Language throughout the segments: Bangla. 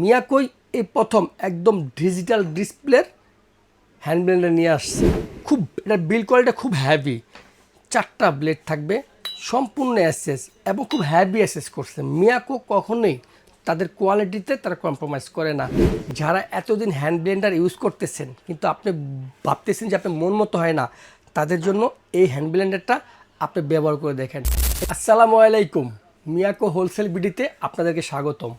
মিয়াকই এই প্রথম একদম ডিজিটাল ডিসপ্লের হ্যান্ড ব্লেন্ডার নিয়ে আসছে। খুব, এটা বিল কোয়ালিটি খুব হ্যাভি চারটা ব্লেড থাকবে, সম্পূর্ণ অ্যাসেস এবং খুব হ্যাভি অ্যাসেস করছে। মিয়াকো কখনোই তাদের কোয়ালিটিতে তারা কম্প্রোমাইজ করে না। যারা এতদিন হ্যান্ড ব্লেন্ডার ইউজ করতেছেন, কিন্তু আপনি ভাবতেছেন যে আপনার মন মতো হয় না, তাদের জন্য এই হ্যান্ড ব্লেন্ডারটা আপনি ব্যবহার করে দেখেন। আসসালামু আলাইকুম মিয়াকো হোলসেল বিডিতে আপনাদেরকে স্বাগতম।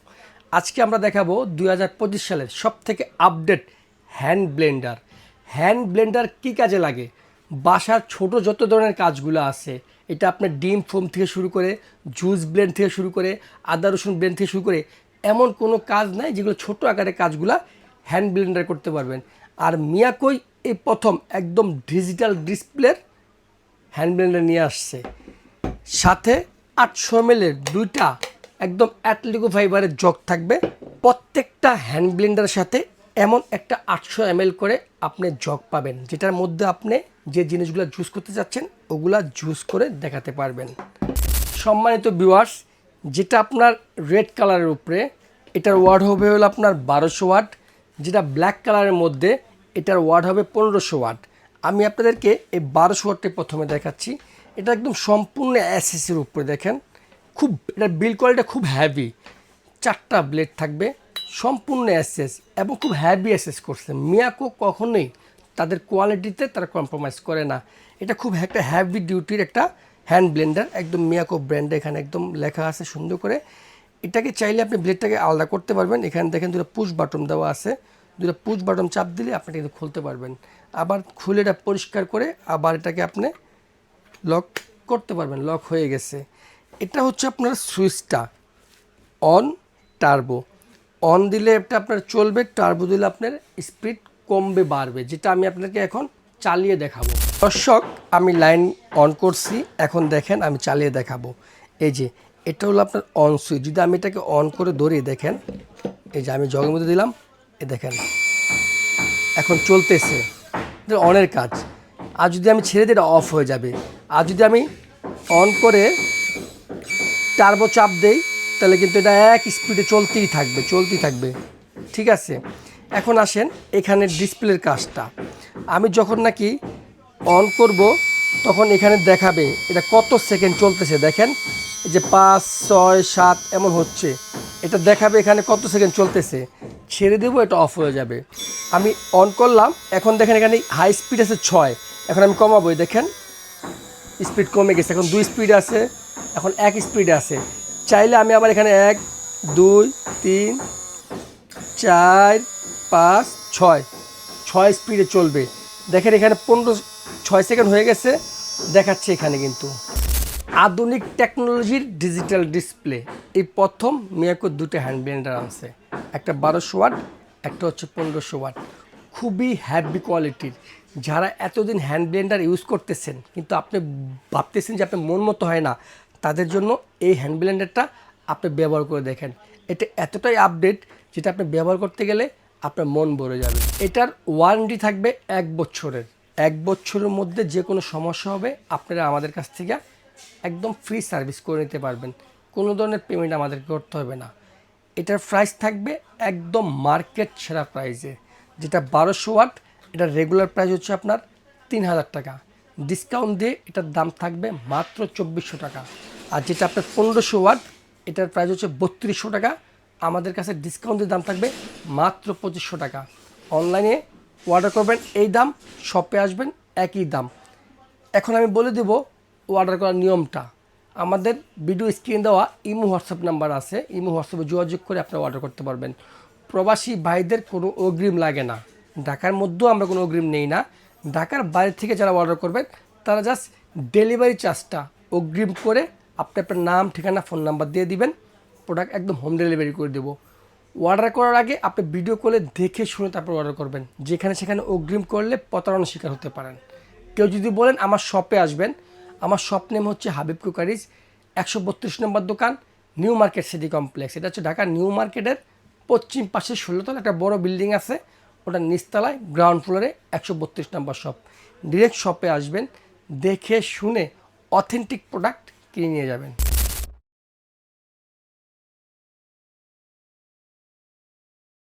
আজকে আমরা দেখাবো দু হাজার পঁচিশ সালের সব থেকে update hand blender hand blender কী কাজে লাগে? বাসার ছোট যত ধরনের কাজগুলো আছে, এটা আপনার ডিম ফোম থেকে শুরু করে জুস ব্লেন্ড থেকে শুরু করে, আদা রসুন ব্লেন্ড থেকে শুরু করে, এমন কোনো কাজ নাই যেগুলো ছোট আকারের কাজগুলা হ্যান্ড ব্লেন্ডার করতে পারবেন। আর মিয়াকই এই প্রথম একদম ডিজিটাল ডিসপ্লের হ্যান্ড ব্লেন্ডার নিয়ে আসছে। সাথে আটশো এমএলের দুইটা একদম অ্যাটলিকো ফাইবারের জগ থাকবে। প্রত্যেকটা হ্যান্ড ব্লেন্ডারের সাথে এমন একটা আটশো এমএল করে আপনি জগ পাবেন, যেটার মধ্যে আপনি যে জিনিসগুলো জুস করতে চাচ্ছেন, ওগুলা জুস করে দেখাতে পারবেন। সম্মানিত ভিউয়ার্স যেটা আপনার রেড কালারের উপরে, এটার ওয়ার্ড হবে হলো আপনার বারোশো ওয়াট যেটা ব্ল্যাক কালারের মধ্যে, এটার ওয়ার্ড হবে পনেরোশো ওয়াট আমি আপনাদেরকে এই বারোশো ওয়াটটি প্রথমে দেখাচ্ছি। এটা একদম সম্পূর্ণ অ্যাসেসের উপরে দেখেন। খুব এটার বিল কোয়ালিটি খুব হ্যাভি চারটা ব্লেড থাকবে, সম্পূর্ণ অ্যাসেস এবং খুব হ্যাভি অ্যাসেস করছে। মিয়াকো কখনোই তাদের কোয়ালিটিতে তারা কম্প্রোমাইজ করে না। এটা খুব একটা হ্যাভি ডিউটির একটা হ্যান্ড ব্লেন্ডার একদম মিয়াকো ব্র্যান্ডে এখানে একদম লেখা আছে সুন্দর করে। এটাকে চাইলে আপনি ব্লেডটাকে আলাদা করতে পারবেন। এখানে দেখেন দুটো পুশ বাটন দেওয়া আছে। দুটো পুশ বাটন চাপ দিলে আপনি কিন্তু খুলতে পারবেন। আবার খুলে এটা পরিষ্কার করে আবার এটাকে আপনি লক করতে পারবেন। লক হয়ে গেছে। এটা হচ্ছে আপনার সুইচটা। On, turbo. অন দিলে এটা আপনার চলবে, টার্বো দিলে আপনার স্পিড কমবে, বাড়বে। যেটা আমি আপনাকে এখন চালিয়ে দেখাবো। দর্শক, আমি লাইন অন করছি। এখন দেখেন, আমি চালিয়ে দেখাবো। এই যে, এটা হলো আপনার অন সুইচ। যদি আমি এটাকে অন করে ধরি, দেখেন, এই যে আমি জগের মধ্যে দিলাম এ দেখেন। এখন চলতেছে। অনের কাজ। আর যদি আমি ছেড়ে দিই, এটা অফ হয়ে যাবে। আর যদি আমি অন করে টার্বো চাপ দেই, তাহলে কিন্তু এটা এক স্পিডে চলতেই থাকবে চলতেই থাকবে। ঠিক আছে? এখন আসেন এখানে ডিসপ্লের কাজটা। আমি যখন নাকি অন করব, তখন এখানে দেখাবে এটা কত সেকেন্ড চলতেছে। দেখেন যে পাঁচ, ছয়, সাত, এমন হচ্ছে। এটা দেখাবে এখানে কত সেকেন্ড চলতেছে। ছেড়ে দেবো, এটা অফ হয়ে যাবে। আমি অন করলাম, এখন দেখেন এখানে হাই স্পিড আছে ছয়। এখন আমি কমাবো দেখেন স্পিড কমে গেছে। এখন দুই স্পিড আছে। এখন এক স্পিডে আছে। চাইলে আমি আবার এখানে এক, দুই, তিন, চার, পাঁচ, ছয়। ছয় স্পিডে চলবে। দেখেন এখানে পনেরো, ছয় সেকেন্ড হয়ে গেছে। দেখাচ্ছে এখানে কিন্তু। আধুনিক টেকনোলজির ডিজিটাল ডিসপ্লে এই প্রথম মিয়াকো দুটো হ্যান্ড ব্লেন্ডার আনছে একটা বারোশো ওয়াট একটা হচ্ছে পনেরোশো ওয়াট খুবই হ্যাভি কোয়ালিটির যারা এতদিন হ্যান্ড ব্লেন্ডার ইউজ করতেছেন, কিন্তু আপনি ভাবতেছেন যে আপনার মন মতো হয় না। তাদের জন্য এই হ্যান্ড ব্লেন্ডারটা আপনি ব্যবহার করে দেখেন। এটা এতটাই আপডেট যেটা আপনি ব্যবহার করতে গেলে আপনার মন ভরে যাবে। এটার ওয়ারেন্টি থাকবে এক বছরের। এক বছরের মধ্যে যে কোনো সমস্যা হবে আপনারা আমাদের কাছ থেকে একদম ফ্রি সার্ভিস করে নিতে পারবেন। কোনো ধরনের পেমেন্ট আমাদেরকে করতে হবে না। এটার প্রাইস থাকবে একদম মার্কেট সেরা প্রাইসে যেটা বারোশো ওয়াট এটার রেগুলার প্রাইস হচ্ছে আপনার তিন হাজার টাকা। ডিসকাউন্ট দিয়ে এটার দাম থাকবে মাত্র চব্বিশশো টাকা। আর যেটা আপনার পনেরোশো ওয়াট, এটার প্রাইস হচ্ছে বত্রিশশো টাকা। আমাদের কাছে ডিসকাউন্টের দাম থাকবে মাত্র পঁচিশশো টাকা। অনলাইনে অর্ডার করবেন, এই দাম শপে আসবেন, একই দাম। এখন আমি বলে দেব অর্ডার করার নিয়মটা। আমাদের ভিডিও স্ক্রিন দেওয়া ইমো হোয়াটসঅ্যাপ নাম্বার আছে। ইমো হোয়াটসঅ্যাপে যোগাযোগ করে আপনারা অর্ডার করতে পারবেন। প্রবাসী ভাইদের কোনো অগ্রিম লাগে না। ঢাকার মধ্যেও আমরা কোনো অগ্রিম নেই না। ঢাকার বাইরে থেকে যারা অর্ডার করবেন, তারা জাস্ট ডেলিভারি চার্জটা অগ্রিম করে আপনি আপনার নাম, ঠিকানা, ফোন নাম্বার দিয়ে দিবেন প্রোডাক্ট একদম হোম ডেলিভারি করে দেবো। অর্ডার করার আগে আপনি ভিডিও কলে দেখে শুনে তারপর অর্ডার করবেন। যেখানে সেখানে অগ্রিম করলে প্রতারণার শিকার হতে পারেন। কেউ যদি বলেন, আমার শপে আসবেন। আমার শপ নেম হচ্ছে হাবিব কুকারিজ, একশো বত্রিশ নম্বর দোকান, নিউ মার্কেট সিটি কমপ্লেক্স। এটা হচ্ছে ঢাকা নিউ মার্কেটের পশ্চিম পাশে ষোলোতলা, একটা বড় বিল্ডিং আছে। ওটা নিচতলায় গ্রাউন্ড ফ্লোরে একশো বত্রিশ নম্বর শপ ডিরেক্ট শপে আসবেন, দেখে শুনে অথেন্টিক প্রোডাক্ট কিনে নিয়ে যাবেন।